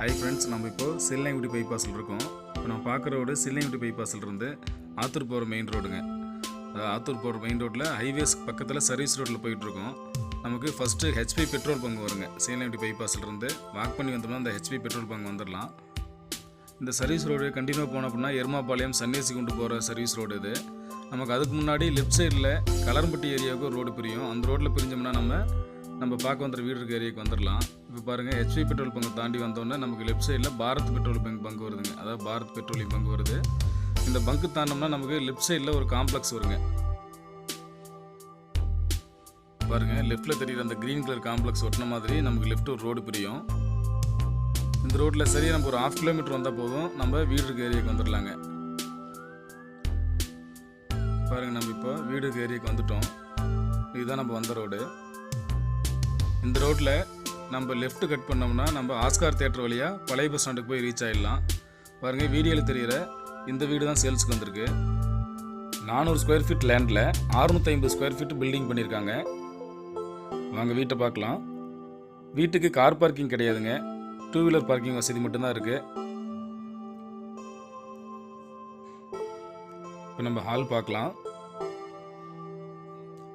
Hi friends நம்ம இப்போ சில்லைங்குடி பைபாஸில் இருக்கோம். இப்போ நம்ம பார்க்குற ரோடு சில்லைங்குடி பைபாஸில் இருந்து ஆத்தூர் போகிற மெயின் ரோடுங்க ஆத்தூர் போகிற மெயின் ரோட்டில் ஹைவேஸ் பக்கத்தில் சர்வீஸ் ரோட்டில் போயிட்டுருக்கோம் நமக்கு ஃபஸ்ட்டு ஹெச்பி பெட்ரோல் பங்க் வருங்க. சில்லைங்குடி பைபாஸில் இருந்து வாக் பண்ணி வந்தோம்னா அந்த ஹெச்பி பெட்ரோல் பங்க் வந்துடலாம் இந்த சர்வீஸ் ரோடு கண்டினியூ போனோம் அப்படின்னா எருமாபாளையம் சன்னியாசி கொண்டு போகிற சர்வீஸ் ரோடு இது. நமக்கு அதுக்கு முன்னாடி லெஃப்ட் சைடில் கலர்பட்டி ஏரியாவுக்கு ரோடு பிரியும். அந்த ரோட்டில் பிரிஞ்சோம்னா நம்ம நம்ம பார்க்க வந்துற வீடு இருக்க ஏரியாவுக்கு வந்துடலாம் இப்போ பாருங்கள் ஹெச்பி பெட்ரோல் பங்க் தாண்டி வந்தோடனே நமக்கு லெஃப்ட் சைடில் பாரத் பெட்ரோல் பங்க் பங்க் வருதுங்க. அதாவது பாரத் பெட்ரோலியம் பங்க் வருது. இந்த பங்கு தாண்டோம்னா நமக்கு லெஃப்ட் சைடில் ஒரு காம்ப்ளெக்ஸ் வருங்க. பாருங்கள் லெஃப்ட்டில் தெரியுற அந்த க்ரீன் கலர் காம்ப்ளெக்ஸ் ஒட்டின மாதிரி நமக்கு லெஃப்ட் ஒரு ரோடு பிரியும். இந்த ரோட்டில் சரியாக நம்ம ஒரு ஹாஃப் கிலோமீட்டர் வந்தால் போதும். நம்ம வீடு இருக்க ஏரியாவுக்கு வந்துடலாங்க பாருங்கள் நம்ம இப்போ வீடு இருக்க ஏரியாவுக்கு வந்துட்டோம். இதுதான் நம்ம வந்த ரோடு இந்த ரோட்டில் நம்ம லெஃப்ட் கட் பண்ணோம்னா நம்ம ஆஸ்கார் தேட்டர் வழியாக பழைய பஸ் ஸ்டாண்டுக்கு போய் ரீச் ஆகிடலாம் பாருங்கள் வீடியோவில் தெரிகிற இந்த வீடு தான் சேல்ஸுக்கு வந்திருக்கு. நானூறு ஸ்கொயர் ஃபீட் லேண்டில் அறுநூற்றி ஐம்பது ஸ்கொயர் ஃபீட் பில்டிங் பண்ணியிருக்காங்க வாங்க வீட்டை பார்க்கலாம். வீட்டுக்கு கார் பார்க்கிங் கிடையாதுங்க. டூ வீலர் பார்க்கிங் வசதி மட்டும்தான் இருக்குது இப்போ நம்ம ஹால் பார்க்கலாம்.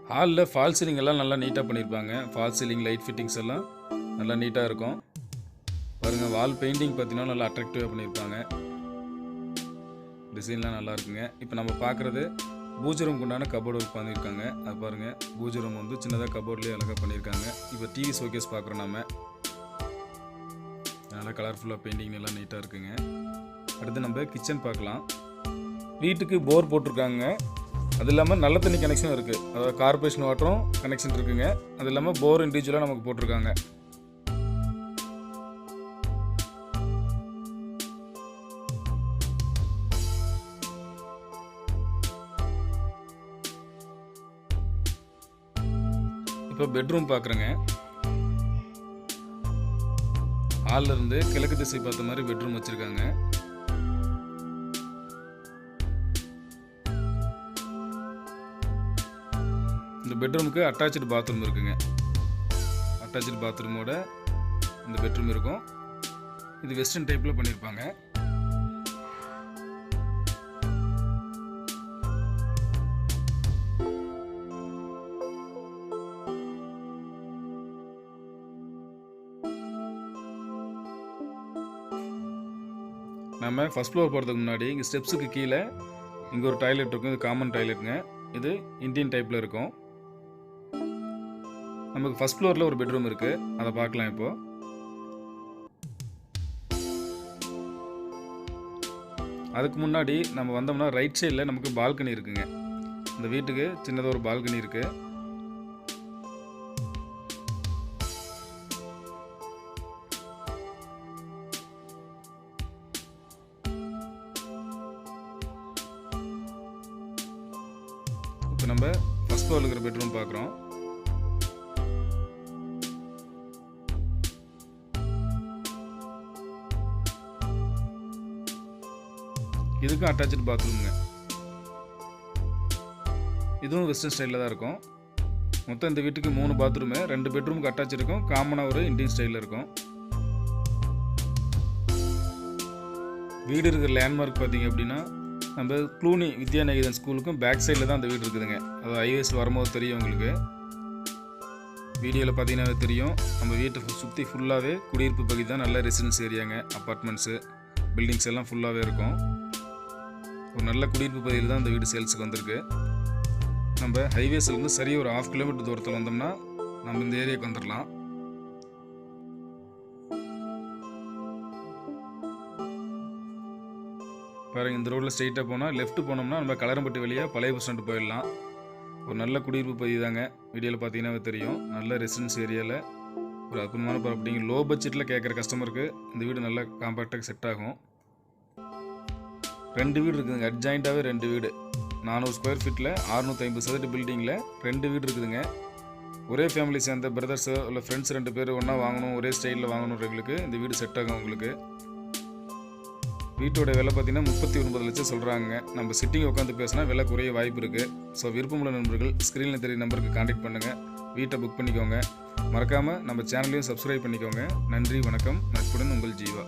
ஹாலில் ஃபால் சீலிங் எல்லாம் நல்லா நீட்டாக பண்ணியிருப்பாங்க. ஃபால் சீலிங் லைட் ஃபிட்டிங்ஸ் எல்லாம் நல்லா நீட்டாக இருக்கும். பாருங்கள் வால் பெயிண்டிங் பார்த்தீங்கன்னா நல்லா அட்ராக்டிவாக பண்ணியிருப்பாங்க. டிசைன்லாம் நல்லா இருக்குங்க. இப்போ நம்ம பார்க்குறது பூஜை ரூமுக்கு உண்டான கபோர்டு ஒர்க் பண்ணியிருக்காங்க. அது பாருங்கள் பூஜை ரூம் வந்து சின்னதாக கபோர்ட்லேயே அழகாக பண்ணியிருக்காங்க. இப்போ டிவி ஷோகேஸ் பார்க்குறோம் நம்ம நல்லா கலர்ஃபுல்லாக பெயிண்டிங் எல்லாம் நீட்டாக இருக்குங்க. அடுத்து நம்ம கிச்சன் பார்க்கலாம். வீட்டுக்கு போர் போட்டிருக்காங்க. அது இல்லாமல் நல்ல தண்ணி கனெக்ஷனும் இருக்குது அதாவது கார்பரேஷன் வாட்டரும் கனெக்ஷன் இருக்குங்க. அது இல்லாமல் போர் இண்டிவிஜுவலாக நமக்கு போட்டிருக்காங்க. இப்போ பெட்ரூம் பார்க்குறேங்க ஹாலில் இருந்து கிழக்கு திசை பார்த்த மாதிரி பெட்ரூம் வச்சுருக்காங்க. இந்த பெட்ரூமுக்கு அட்டாச்சு பாத்ரூம் இருக்குங்க. அட்டாச்சு பாத்ரூமோட இந்த பெட்ரூம் இருக்கும். இது வெஸ்டர்ன் டைப்பில் பண்ணியிருப்பாங்க நம்ம ஃபஸ்ட் ஃப்ளோர் போகிறதுக்கு முன்னாடி இங்கே ஸ்டெப்ஸுக்கு கீழே இங்கே ஒரு டாய்லெட் இருக்கும். இது காமன் டாய்லெட்டுங்க இது இந்தியன் டைப்பில் இருக்கும். நமக்கு ஃபஸ்ட் ஃப்ளோரில் ஒரு பெட்ரூம் இருக்குது அதை பார்க்கலாம் இப்போது அதுக்கு முன்னாடி நம்ம வந்தோம்னா ரைட் சைடில் நமக்கு பால்கனி இருக்குங்க. இந்த வீட்டுக்கு சின்னதாக ஒரு பால்கனி இருக்குது இப்போ நம்ம ஃபஸ்ட் ஃப்ளோரில் இருக்கிற பெட்ரூம் பார்க்குறோம். இதுக்கும் அட்டாச்சு பாத்ரூமுங்க இதுவும் வெஸ்டர்ன் ஸ்டைலில் தான் இருக்கும். மொத்தம் இந்த வீட்டுக்கு மூணு பாத்ரூமு ரெண்டு பெட்ரூமுக்கு அட்டாச் இருக்கும். காமனாக ஒரு இந்தியன் ஸ்டைலில் இருக்கும். வீடு இருக்கிற லேண்ட்மார்க் பார்த்தீங்க அப்படின்னா நம்ம க்ளூனி வித்யாநகரன் ஸ்கூலுக்கும் பேக் சைடில் தான் அந்த வீடு இருக்குதுங்க. அது ஐஎஸ் வரும்போது தெரியும் உங்களுக்கு. வீடியோவில் பார்த்தீங்கன்னா தெரியும். நம்ம வீட்டை சுற்றி ஃபுல்லாகவே குடியிருப்பு பகுதி தான் நல்ல ரெசிடென்ஸ் ஏரியாங்க அப்பார்ட்மெண்ட்ஸு பில்டிங்ஸ் எல்லாம் ஃபுல்லாகவே இருக்கும். ஒரு நல்ல குடியிருப்பு பகுதியில் தான் இந்த வீடு சேல்ஸுக்கு வந்திருக்கு. நம்ம ஹைவேஸ்லேருந்து சரியாக ஒரு ஹாஃப் கிலோமீட்டர் தூரத்தில் வந்தோம்னா நம்ம இந்த ஏரியாவுக்கு வந்துடலாம் பாருங்கள் இந்த ரோட்டில் ஸ்ட்ரெயிட்டாக போனால் லெஃப்ட் போனோம்னா நம்ம கலரம்பட்டி வழியாக பழைய பஸ் ஸ்டாண்டு போயிடலாம். ஒரு நல்ல குடியிருப்பு பகுதி தாங்க. வீடியோவில் பார்த்தீங்கன்னா தெரியும். நல்ல ரெசிடென்ஸ் ஏரியாவில் ஒரு அற்புதமான ப்ராப்பர்ட்டிங்க லோ பட்ஜெட்டில் கேட்குற கஸ்டமருக்கு இந்த வீடு நல்லா காம்பேக்டாக செட் ஆகும். ரெண்டு வீடு இருக்குதுங்க. அட்ஜாயிண்ட்டாகவே ரெண்டு வீடு. நானூறு ஸ்கொயர் ஃபீட்டில் அறுநூற்றி ஐம்பது சதுர பில்டிங்கில் ரெண்டு வீடு இருக்குதுங்க. ஒரே ஃபேமிலி சேர்ந்த பிரதர்ஸோ இல்லை ஃப்ரெண்ட்ஸ் ரெண்டு பேர் ஒன்றா வாங்கணும் ஒரே ஸ்டைலில் வாங்கணுன்றவங்களுக்கு இந்த வீடு செட் ஆகும் உங்களுக்கு. வீட்டோட விலை பார்த்தீங்கன்னா முப்பத்தி ஒன்பது லட்சம் சொல்கிறாங்க நம்ம சிட்டிங் உட்காந்து பேசினா விலை குறைய வாய்ப்பு இருக்குது ஸோ விருப்பமுள்ள நண்பர்கள் ஸ்க்ரீனில் தெரிய நம்பருக்கு காண்டாக்ட் பண்ணுங்கள் வீட்டை புக் பண்ணிக்கோங்க. மறக்காமல் நம்ம சேனலையும் சப்ஸ்கிரைப் பண்ணிக்கோங்க. நன்றி வணக்கம். நட்புடன் உங்கள் ஜீவா.